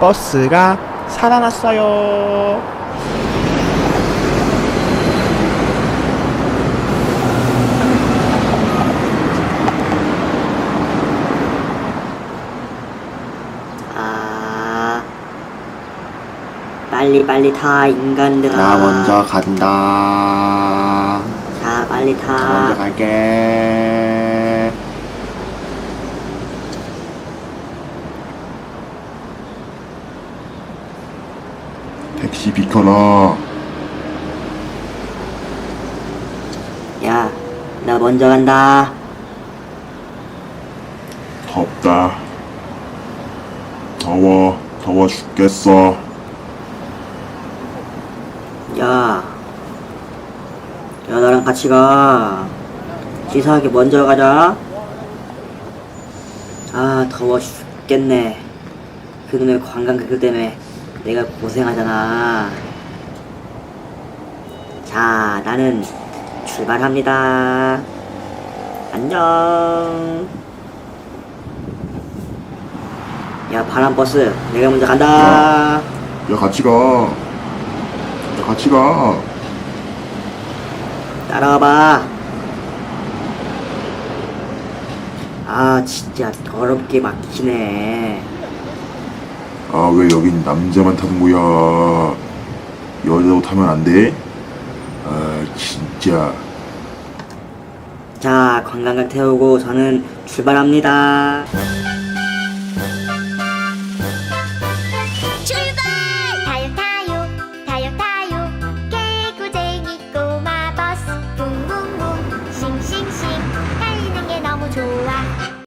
버스가 살아났어요. 아 빨리 빨리 타 인간들아 나 먼저 간다. 자 빨리 나 타 먼저 갈게. 택시 비켜라. 야, 나 먼저 간다. 덥다. 더워, 더워 죽겠어. 야, 야, 나랑 같이 가. 치사하게 먼저 가자. 아, 더워 죽겠네. 그놈의 관광객들 때문에 내가 고생하잖아. 자, 나는 출발합니다. 안녕. 야, 파란 버스, 내가 먼저 간다. 야, 같이 가. 야, 같이 가. 따라와봐. 아, 진짜 더럽게 막히네. 아, 왜 여긴 남자만 타는 거야? 여자도 타면 안 돼? 아, 진짜. 자, 관광객 태우고 저는 출발합니다.